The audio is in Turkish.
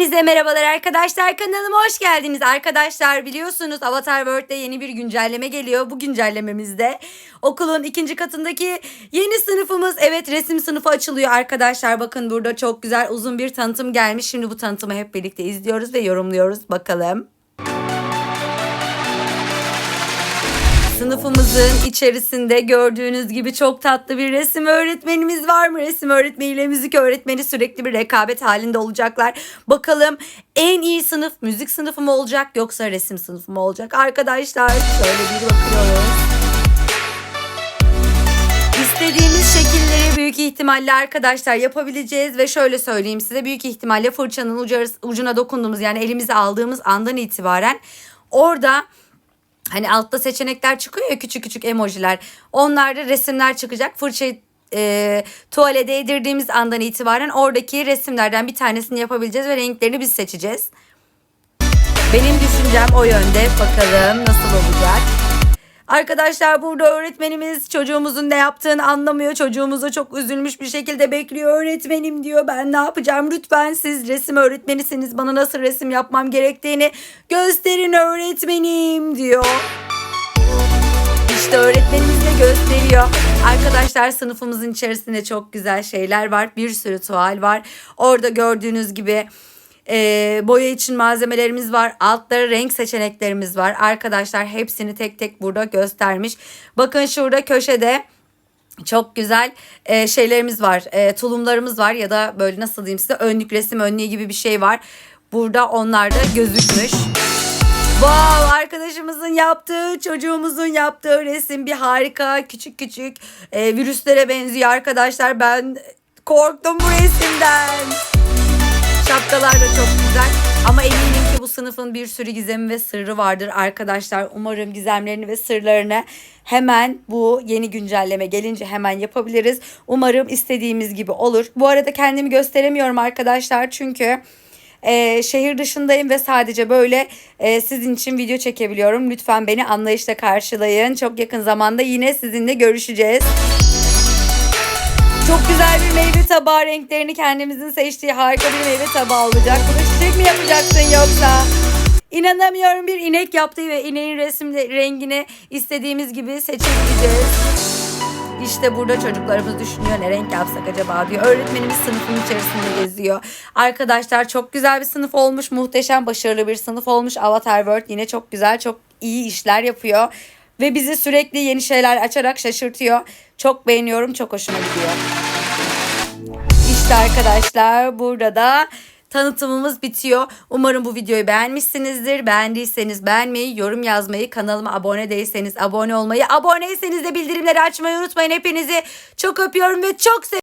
Hepinize merhabalar arkadaşlar. Kanalıma hoş geldiniz. Arkadaşlar biliyorsunuz Avatar World'de yeni bir güncelleme geliyor. Bu güncellememizde okulun ikinci katındaki yeni sınıfımız evet resim sınıfı açılıyor. Arkadaşlar bakın burada çok güzel uzun bir tanıtım gelmiş. Şimdi bu tanıtımı hep birlikte izliyoruz ve yorumluyoruz. Bakalım. Sınıfımızın içerisinde gördüğünüz gibi çok tatlı bir resim öğretmenimiz var mı? Resim öğretmeniyle müzik öğretmeni sürekli bir rekabet halinde olacaklar. Bakalım en iyi sınıf müzik sınıfı mı olacak yoksa resim sınıfı mı olacak? Arkadaşlar şöyle bir bakıyoruz. İstediğimiz şekilleri büyük ihtimalle arkadaşlar yapabileceğiz ve şöyle söyleyeyim size büyük ihtimalle fırçanın ucu, ucuna dokunduğumuz yani elimize aldığımız andan itibaren orada Hani altta seçenekler çıkıyor ya küçük küçük emojiler. Onlarda resimler çıkacak. Fırçayı e, tuvale değdirdiğimiz andan itibaren oradaki resimlerden bir tanesini yapabileceğiz ve renklerini biz seçeceğiz. Benim düşüncem o yönde. Bakalım nasıl olacak. Arkadaşlar burada öğretmenimiz çocuğumuzun ne yaptığını anlamıyor. Çocuğumuzu çok üzülmüş bir şekilde bekliyor. Öğretmenim diyor ben ne yapacağım? Lütfen siz resim öğretmenisiniz. Bana nasıl resim yapmam gerektiğini gösterin öğretmenim diyor. İşte öğretmenimiz de gösteriyor. Arkadaşlar sınıfımızın içerisinde çok güzel şeyler var. Bir sürü tuval var. Orada gördüğünüz gibi e, boya için malzemelerimiz var. Altları renk seçeneklerimiz var. Arkadaşlar hepsini tek tek burada göstermiş. Bakın şurada köşede çok güzel e, şeylerimiz var. E, tulumlarımız var ya da böyle nasıl diyeyim size önlük resim önlüğü gibi bir şey var. Burada onlar da gözükmüş. Wow arkadaşımızın yaptığı çocuğumuzun yaptığı resim bir harika küçük küçük e, virüslere benziyor arkadaşlar ben korktum bu resimden. Şapkalar da çok güzel ama eminim ki bu sınıfın bir sürü gizemi ve sırrı vardır arkadaşlar. Umarım gizemlerini ve sırlarını hemen bu yeni güncelleme gelince hemen yapabiliriz. Umarım istediğimiz gibi olur. Bu arada kendimi gösteremiyorum arkadaşlar çünkü e, şehir dışındayım ve sadece böyle e, sizin için video çekebiliyorum. Lütfen beni anlayışla karşılayın. Çok yakın zamanda yine sizinle görüşeceğiz. Çok güzel bir meyve tabağı renklerini kendimizin seçtiği harika bir meyve tabağı olacak. Bunu çiçek mi yapacaksın yoksa? İnanamıyorum bir inek yaptığı ve ineğin resimli rengini istediğimiz gibi seçebileceğiz. İşte burada çocuklarımız düşünüyor ne renk yapsak acaba diyor. Öğretmenimiz sınıfın içerisinde geziyor. Arkadaşlar çok güzel bir sınıf olmuş. Muhteşem başarılı bir sınıf olmuş. Avatar World yine çok güzel çok iyi işler yapıyor. Ve bizi sürekli yeni şeyler açarak şaşırtıyor. Çok beğeniyorum çok hoşuma gidiyor. İşte arkadaşlar burada da tanıtımımız bitiyor. Umarım bu videoyu beğenmişsinizdir. Beğendiyseniz beğenmeyi, yorum yazmayı, kanalıma abone değilseniz abone olmayı, aboneyseniz de bildirimleri açmayı unutmayın. Hepinizi çok öpüyorum ve çok seviyorum.